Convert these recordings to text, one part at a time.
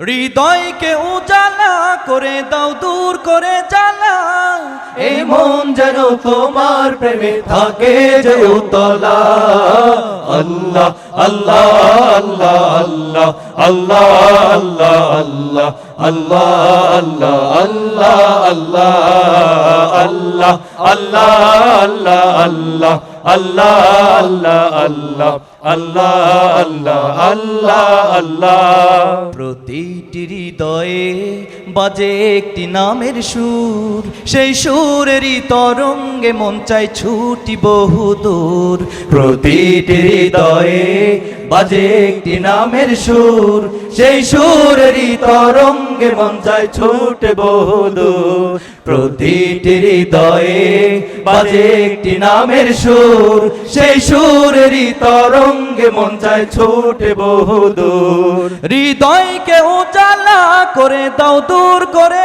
হৃদয়কে উজালা করে দাও দূর করে জ্বালা এই মন যেন তোমার প্রেমে থাকে যে উতলা আল্লাহ আল্লাহ আল্লাহ আল্লাহ আল্লাহ আল্লাহ আল্লাহ আল্লাহ আল্লাহ আল্লাহ আল্লাহ আল্লাহ আল্লাহ আল্লাহ আল্লাহ আল্লাহ আল্লাহ আল্লাহ আল্লাহ আল্লাহ। আল্লাহ প্রতিটি হৃদয়ে বাজে একটি নামের সুর। সেই সুরেরই তরঙ্গে মন চাই ছুটি বহুদূর। প্রতিটি হৃদয়ে বাজে একটি নামের সুর, সেই সুরেরই তরঙ্গে চাই ছুটে বহুদূর। প্রতিটি হৃদয়ে বাজে একটি নামের সুর, সেই সুরেরই তরঙ্গে মন চায় ছোটে বহুদূর। হৃদয়কে উজালা করে দাও, দূর করে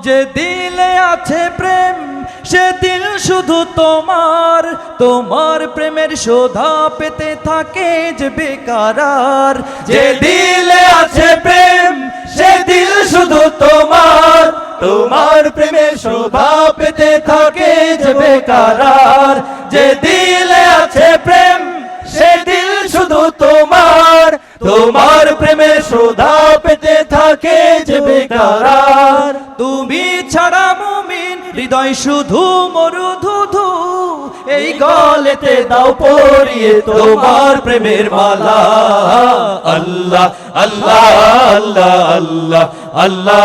যে দিলে আছে প্রেম, সে দিল শুধু তোমার। তোমার প্রেমের শোধা পেতে থাকে যে বেকারার। যে দিলে আছে প্রেম, সে দিল শুধু তোমার। তোমার প্রেমের শোভা পেতে থাকে যে বেকারার। যে দিলে আছে প্রেম, সে দিল শুধু তোমার। তোমার তুমি ছাড়া মুমিন হৃদয় শুধু মরুধুধু এই গলেতে দাও পরিয়ে তোমার প্রেমের মালা আল্লাহ আল্লাহ আল্লাহ আল্লাহ আল্লাহ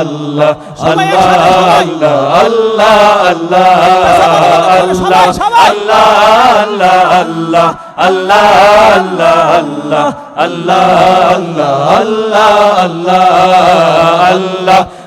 আল্লাহ আল্লাহ আল্লাহ আল্লাহ আল্লাহ আল্লাহ আল্লাহ আল্লাহ আল্লাহ আল্লাহ আল্লাহ আল্লাহ আল্লাহ আল্লাহ